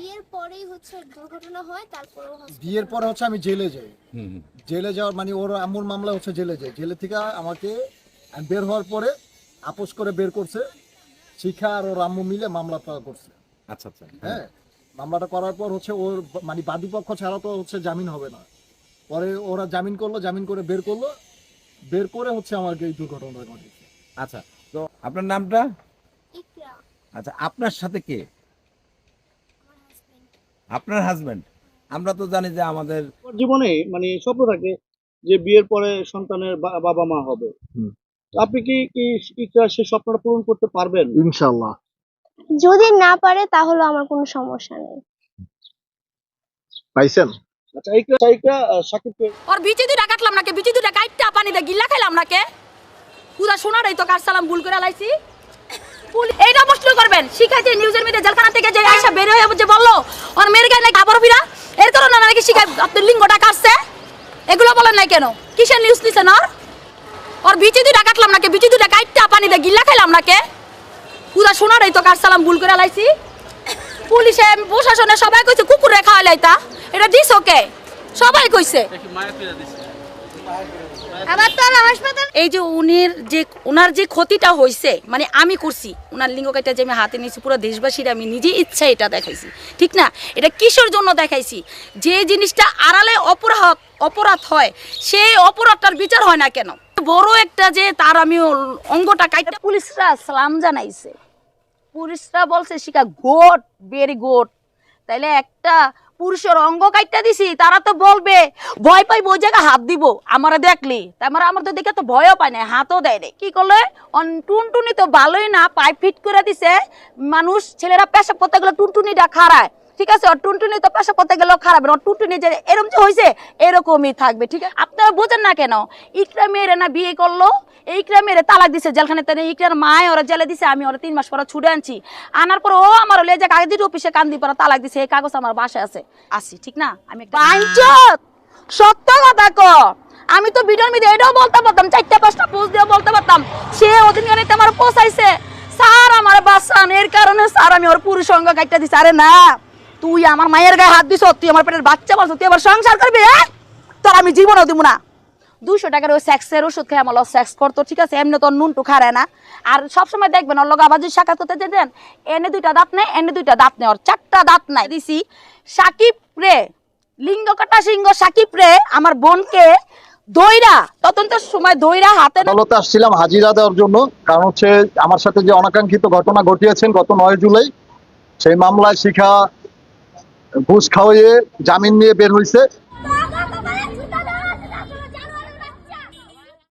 বিয়ের পরেই হচ্ছে দুর্ঘটনা হয় hospital- বিয়ের পরে হচ্ছে আমি জেলে যাই। জেলে যাওয়ার মানে ওর আম্মুর মামলা হচ্ছে জেলে যাই। জেলে থেকে আমাকে বের হওয়ার পরে আপোষ করে বের করছে শিখা আর ওর আম্মু মিলে মামলাটা করছে। আচ্ছা আচ্ছা। হ্যাঁ মামলাটা করার পর হচ্ছে ওর মানে বাদী পক্ষ ছাড়া তো হচ্ছে জামিন হবে না। পরে ওরা জামিন করল জামিন করে বের করল বের করে হচ্ছে আমাকে এই দুর্ঘটনা ঘটেছে আচ্ছা তো আপনার নামটা? আচ্ছা আপনার সাথে কে? আপনার হাজবেন্ড আমরা তো জানি যে আমাদের জীবনে মানে স্বপ্ন থাকে যে বিয়ের পরে সন্তানের বাবা মা হবে। আপনি কি কি ইচ্ছা সেই স্বপ্নটা পূরণ করতে পারবেন? ইনশাল্লাহ যদি না পারে তাহলে আমার কোনো সমস্যা নেই। পাইছেন? আচ্ছা এইটা এইটা আহ, সাকিবকে ওর বিচি দুইটা কাটলাম নাকি বিচি দুইটা কাটটা পানিতে গিল্লা খাইলাম নাকি পুরা সোনার এই তো কার সালাম ভুল করে লাইছি? এইটা প্রশ্ন করবেন। শিখাইছে নিউজের মধ্যে জেলখানা থেকে যে আইসা বের হয়ে যে বলল, ওর মেয়ের গায়ে নাকি আবার ফিরা এর কারণে নাকি শিখাই আপনার লিঙ্গটা কাটছে। এগুলো বলেন নাই কেন? কিসের নিউজ নিছেন ওর? ওর বিচি দুইটা কাটলাম নাকি? বিচি দুইটা কাটটা পানিতে গিল্লা খাইলাম নাকি? পুরা সোনার এই তো কার সালাম ভুল করে লাইছি। পুলিশে, প্রশাসনে সবাই কইছে কুকুরে খাওয়া লাইতা এটা দিস ওকে। সবাই কইছে। আবার তো হাসপাতাল এই যে উনির যে ওনার যে ক্ষতিটা হয়েছে মানে আমি করছি ওনার লিঙ্গ কাটা যে আমি হাতে নিয়েছি পুরো দেশবাসীর আমি নিজে ইচ্ছা এটা দেখাইছি। ঠিক না? এটা কিসের জন্য দেখাইছি? যে জিনিসটা আড়ালে অপরাধ অপরাধ হয় সেই অপরাধটার বিচার হয় না কেন? বড় একটা যে তার আমি অঙ্গটা কাইটা পুলিশরা সালাম জানাইছে। পুলিশরা বলছে শিকা গোট ভেরি গুড তাইলে একটা পুরুষের অঙ্গ কাইটা দিছি, তারা তো বলবে, ভয় পাই ওই জায়গায় হাত দিব, আমার দেখলি। তারপরে আমার তো দেখে তো ভয়ও পায় না, হাতও দেয় কি করলে? টুনটুনি তো ভালোই না পাইপ ফিট করে দিছে, মানুষ, ছেলেরা পেশা করতে গেলে টুনটুনিটা খারায় ঠিক আছে ওর টুনটুনি তো পেশা করতে গেলেও খারাপ না। ওর টুনটুনি যে এরকম যে হয়েছে এরকমই থাকবে ঠিক আছে? আপনারা বোঝেন না কেন ইকরা মেয়েরে না বিয়ে করল ইকরা মেয়েরে তালাক দিছে জেলখানে তাই ইকরার মায় ওরা জেলে দিছে আমি ওরা তিন মাস পরে ছুটে আনছি। আনার পর ও আমার লে যে কাগজ দিতে অফিসে কান্দি পরে তালাক দিছে এই কাগজ আমার বাসায় আছে। আসি ঠিক না? আমি সত্য কথা ক। আমি তো ভিডিওর মধ্যে এটাও বলতে পারতাম চারটা পাঁচটা পোস্ট দিয়ে বলতে পারতাম সে ওদিন অনেকটা আমার পোষাইছে। স্যার আমার বাসান এর কারণে স্যার আমি ওর পুরুষ সঙ্গ কাটটা দিছি। আরে না তুই আমার মায়ের গায়ে হাত দিছ, তুই আমার পেটের বাচ্চা বলছ তুই আবার সংসার করবি হ্যাঁ? তোর আমি জীবনও দিব না। দুশো টাকার ওই সেক্সের ওষুধ খেয়ে আমার সেক্স করতো, ঠিক আছে? এমনি তোর নুনটু খারে না। আর সবসময় দেখবেন, ওর লগে আবার যদি সাক্ষাৎ করতে যেতেন, এনে দুইটা দাঁত নেই এনে দুইটা দাঁত নেই ওর চারটা দাঁত নাই। দিছি, সাকিব রে, লিঙ্গ কাটা সিংহ সাকিব রে, আমার বোনকে দইরা তদন্তের সময় দইরা হাতে আদালতে আসছিলাম হাজিরা দেওয়ার জন্য, কারণ হচ্ছে আমার সাথে যে অনাকাঙ্ক্ষিত ঘটনা ঘটিয়েছেন গত নয় জুলাই, সেই মামলায় শিখা ঘুষ খাওয়িয়ে জামিন নিয়ে বের হয়েছে